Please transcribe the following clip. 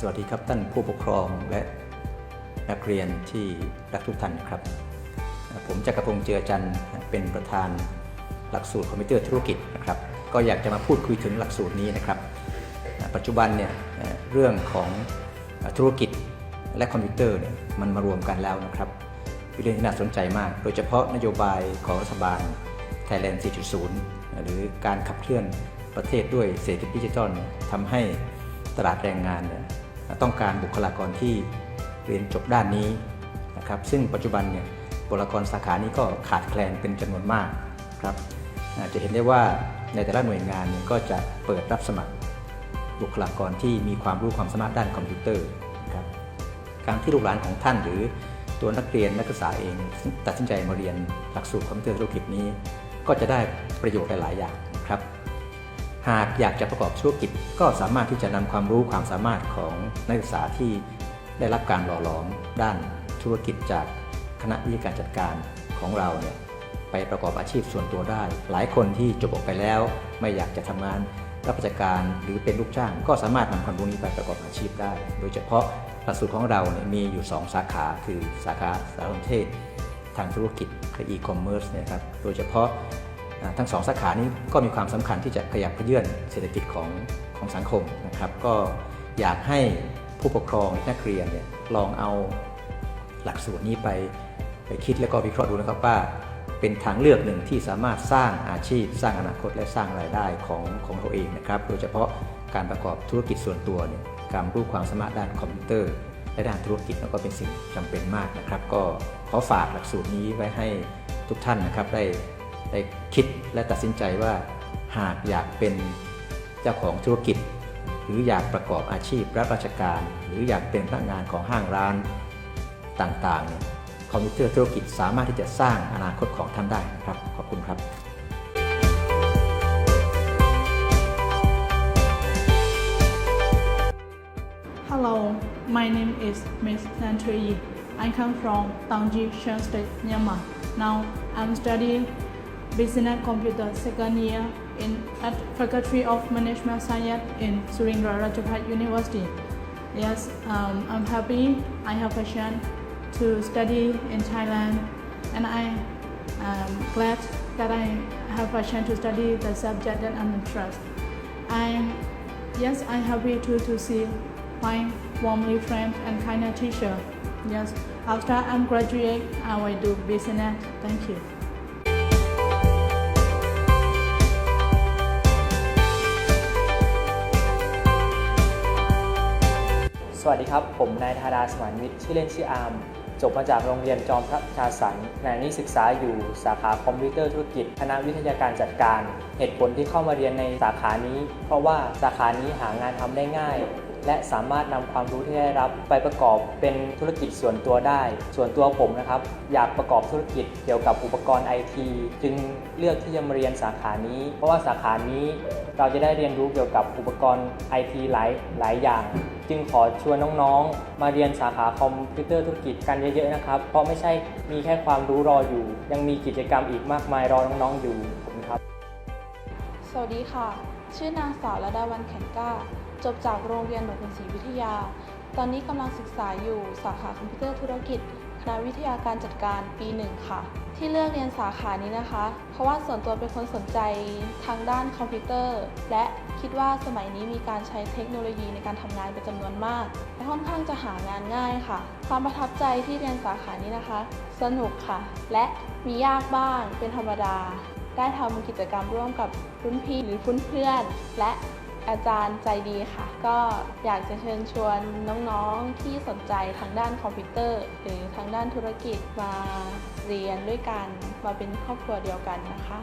สวัสดีครับท่านผู้ปกครองและนักเรียนที่รักทุกท่านครับ ผมจักรพงษ์เจือจันเป็นประธานหลักสูตรคอมพิวเตอร์ธุรกิจนะครับก็อยากจะมาพูดคุยถึงหลักสูตรนี้นะครับ ปัจจุบันเนี่ยเรื่องของธุรกิจและคอมพิวเตอร์เนี่ยมันมารวมกันแล้วนะครับเป็นเรื่องที่น่าสนใจมาก โดยเฉพาะนโยบายของรัฐบาล Thailand 4.0 หรือการขับเคลื่อนประเทศด้วยเศรษฐกิจดิจิทัลน์ทำให้ตลาดแรงงานเนี่ย ต้องการบุคลากรที่เรียนจบด้านนี้นะครับซึ่งปัจจุบันเนี่ยบุคลากรสาขานี้ก็ขาดแคลนเป็นจำนวนมากครับจะเห็นได้ว่าในแต่ละหน่วยงานเนี่ยก็จะเปิดรับสมัครบุคลากรที่มีความรู้ความสามารถด้านคอมพิวเตอร์ครับการที่ลูกหลานของท่านหรือตัวนักเรียนนักศึกษาเองตัดสินใจมาเรียนหลักสูตรคอมพิวเตอร์ธุรกิจนี้ ก็จะได้ประโยชน์หลาย ๆ อย่างครับ หากอยากจะประกอบธุรกิจ ก็สามารถที่จะนำความรู้ความสามารถของนักศึกษาที่ได้รับการหล่อหลอมด้านธุรกิจจากคณะวิทยาการจัดการของเราเนี่ยไปประกอบอาชีพส่วนตัวได้ หลายคนที่จบออกไปแล้ว ไม่อยากจะทำงานรับราชการหรือเป็นลูกจ้าง ก็สามารถนำความรู้นี้ไปประกอบอาชีพได้ โดยเฉพาะหลักสูตรของเราเนี่ยมีอยู่ 2 สาขาคือสาขาสารสนเทศ ทางธุรกิจคือ e-commerce เนยครับโดยเฉพาะ ทั้งสองสาขานี้ก็มีความสำคัญที่จะขยับเขยื่อนเศรษฐกิจของของสังคมนะครับ ก็อยากให้ผู้ปกครองนักเรียนเนี่ยลองเอาหลักสูตรนี้ไปไปคิดแล้วก็วิเคราะห์ดูนะครับว่าเป็นทางเลือกหนึ่งที่สามารถสร้างอาชีพ สร้างอนาคตและสร้างรายได้ของของเราเองนะครับ โดยเฉพาะการประกอบธุรกิจส่วนตัวเนี่ยการรู้ความสามารถด้านคอมพิวเตอร์ และด้านธุรกิจก็เป็นสิ่งจำเป็นมากนะครับ ก็ขอฝากหลักสูตรนี้ไว้ให้ทุกท่านนะครับได้ ได้คิดและตัดสินใจว่าหากอยากเป็นเจ้าของธุรกิจ หรืออยากประกอบอาชีพรับราชการ หรืออยากเป็นพนักงานของห้างร้านต่างๆเนี่ยคอมพิวเตอร์ธุรกิจสามารถที่จะสร้างอนาคตของท่านได้นะครับ ขอบคุณครับ Hello, my name is Miss Nantui. I come from Tangji, Shan State, Myanmar. Now I'm studying Business Computer second year in at Faculty of Management Science in Surindra Rajabhat University. Yes, um, I'm happy. I have passion to study in Thailand, and I am glad that I have passion to study the subject that I'm interested. I yes, I'm happy to to see my warmly friend and kind teacher. Yes, after I'm graduate, I will do business. Thank you. วัสดีครับ ผมนายธาดาสมานวิทย์ชื่อเล่นชื่ออาร์มจบมาจากโรงเรียนจอมพระชาสันขณะนี้ศึกษาอยู่สาขาคอมพิวเตอร์ธุรกิจคณะวิทยาการจัดการ เหตุผลที่เข้ามาเรียนในสาขานี้ เพราะว่าสาขานี้หางานทำได้ง่าย และสามารถนำความรู้ที่ได้รับไปประกอบเป็นธุรกิจส่วนตัวได้ ส่วนตัวผมนะครับ อยากประกอบธุรกิจเกี่ยวกับอุปกรณ์ไอทีจึงเลือกที่จะมาเรียนสาขานี้ เพราะว่าสาขานี้เราจะได้เรียนรู้เกี่ยวกับอุปกรณ์ไอทีหลายหลายอย่าง จึงขอชวนน้องๆ มาเรียนสาขาคอมพิวเตอร์ธุรกิจกันเยอะๆนะครับ เพราะไม่ใช่มีแค่ความรู้รออยู่ ยังมีกิจกรรมอีกมากมายรอน้องๆอยู่ครับ สวัสดีค่ะ ชื่อนางสาวระดาวันแข็งกล้า จบจากโรงเรียนหนองคุนศรีวิทยา ตอนนี้กำลังศึกษาอยู่สาขาคอมพิวเตอร์ธุรกิจ คณะวิทยาการจัดการปีหนึ่งค่ะ ที่เลือกเรียนสาขานี้นะคะ เพราะว่าส่วนตัวเป็นคนสนใจทางด้านคอมพิวเตอร์ และคิดว่าสมัยนี้มีการใช้เทคโนโลยีในการทำงานเป็นจำนวนมาก และค่อนข้างจะหางานง่ายค่ะ ความประทับใจที่เรียนสาขานี้นะคะ สนุกค่ะ และมียากบ้างเป็นธรรมดา ได้ทำกิจกรรมร่วมกับรุ่นพี่หรือเพื่อนๆและ อาจารย์ใจดีค่ะ ก็อยากจะเชิญชวนน้องๆที่สนใจทางด้านคอมพิวเตอร์ หรือทางด้านธุรกิจมาเรียนด้วยกันมาเป็นครอบครัวเดียวกันนะคะ